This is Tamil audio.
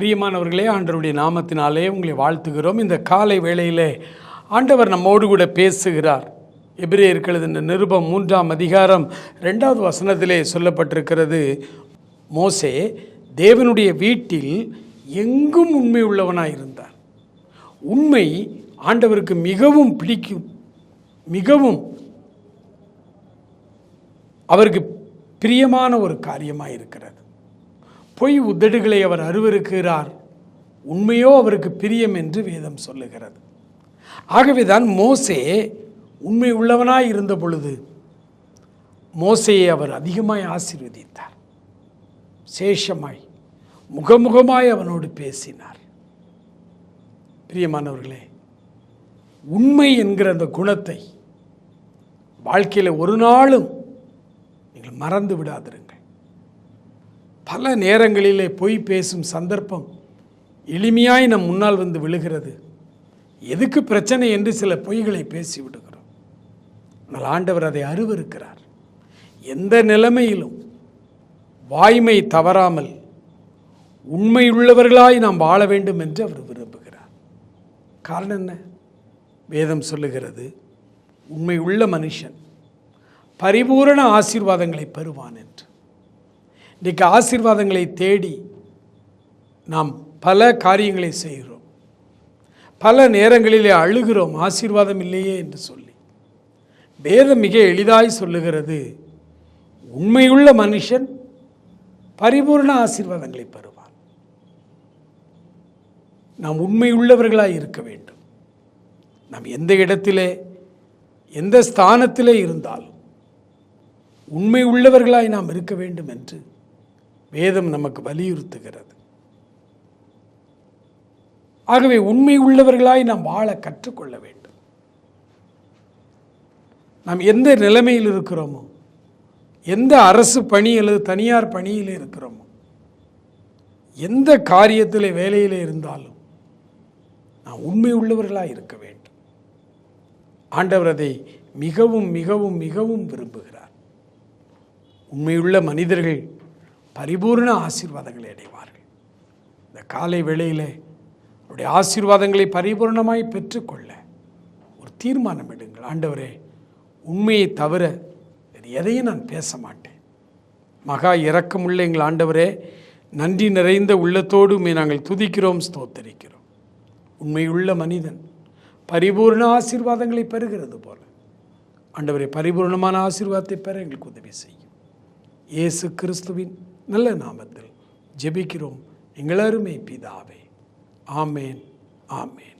பிரியமானவர்களே ஆண்டவருடைய நாமத்தினாலே உங்களை வாழ்த்துகிறோம். இந்த காலை வேளையிலே ஆண்டவர் நம்மோடு கூட பேசுகிறார். எபிரேயர்களது இந்த நிருபம் மூன்றாம் அதிகாரம் ரெண்டாவது வசனத்திலே சொல்லப்பட்டிருக்கிறது மோசே தேவனுடைய வீட்டில் எங்கும் உண்மை உள்ளவனாக இருந்தார் உண்மை ஆண்டவருக்கு மிகவும் பிடிக்கும் மிகவும் அவருக்கு பிரியமான ஒரு காரியமாக இருக்கிறது பொய் உதடுகளை அவர் அருவருக்கிறார். உண்மையோ அவருக்கு பிரியம் என்று வேதம் சொல்லுகிறது. ஆகவேதான் மோசே உண்மை உள்ளவனாய் இருந்த பொழுது மோசையை அவர் அதிகமாய் ஆசீர்வதித்தார். சேஷமாய் முகமுகமாய் அவனோடு பேசினார். பிரியமானவர்களே உண்மை என்கிற அந்த குணத்தை வாழ்க்கையில் ஒரு நாளும் நீங்கள் மறந்து விடாதிருங்க பல நேரங்களிலே பொய் பேசும் சந்தர்ப்பம் எளிமையாய் நம் முன்னால் வந்து விழுகிறது. எதுக்கு பிரச்சனை என்று சில பொய்களை பேசி விடுகிறோம். ஆனால் ஆண்டவர் அதை அருவருக்கிறார் எந்த நிலைமையிலும் வாய்மை தவறாமல் உண்மையுள்ளவர்களாய் நாம் வாழ வேண்டும் என்று அவர் விரும்புகிறார். காரணம் என்ன? வேதம் சொல்லுகிறது உண்மை உள்ள மனுஷன் பரிபூரண ஆசீர்வாதங்களை பெறுவான் என்று. இன்றைக்கு ஆசீர்வாதங்களை தேடி நாம் பல காரியங்களை செய்கிறோம். பல நேரங்களிலே அழுகிறோம். ஆசீர்வாதம் இல்லையே என்று சொல்லி. வேதம் மிக எளிதாய் சொல்லுகிறது. உண்மையுள்ள மனுஷன் பரிபூர்ண ஆசீர்வாதங்களை பெறுவான். நாம் உண்மையுள்ளவர்களாக இருக்க வேண்டும். நாம் எந்த இடத்திலே எந்த ஸ்தானத்திலே இருந்தாலும் உண்மை உள்ளவர்களாய் நாம் இருக்க வேண்டும் என்று வேதம் நமக்கு வலியுறுத்துகிறது. ஆகவே உண்மை உள்ளவர்களாய் நாம் வாழ கற்றுக்கொள்ள வேண்டும். நாம் எந்த நிலைமையில் இருக்கிறோமோ எந்த அரசு பணி அல்லது தனியார் பணியில் இருக்கிறோமோ எந்த காரியத்தில் வேலையில் இருந்தாலும் நாம் உண்மை உள்ளவர்களாக இருக்க வேண்டும். ஆண்டவர் அதை மிகவும் மிகவும் மிகவும் விரும்புகிறார். உண்மையுள்ள மனிதர்கள் பரிபூர்ண ஆசீர்வாதங்களை அடைவார்கள். இந்த காலை வேளையிலே அவருடைய ஆசீர்வாதங்களை பரிபூர்ணமாய் பெற்றுக்கொள்ள ஒரு தீர்மானம் எடுங்கள். ஆண்டவரே உண்மையை தவிர வேறு எதையும் நான் பேச மாட்டேன் மகா இரக்கமுள்ள எங்கள் ஆண்டவரே நன்றி நிறைந்த உள்ளத்தோடு நாங்கள் துதிக்கிறோம் ஸ்தோத்தரிக்கிறோம். உண்மையுள்ள மனிதன் பரிபூர்ண ஆசீர்வாதங்களை பெறுகிறது போல. ஆண்டவரே பரிபூர்ணமான ஆசீர்வாதத்தை பெற எங்களுக்கு உதவி செய்யும். இயேசு கிறிஸ்துவின் நல்ல நாமத்தில் ஜெபிக்கிறோம். எங்கள் பிதாவே. ஆமேன் ஆமேன்.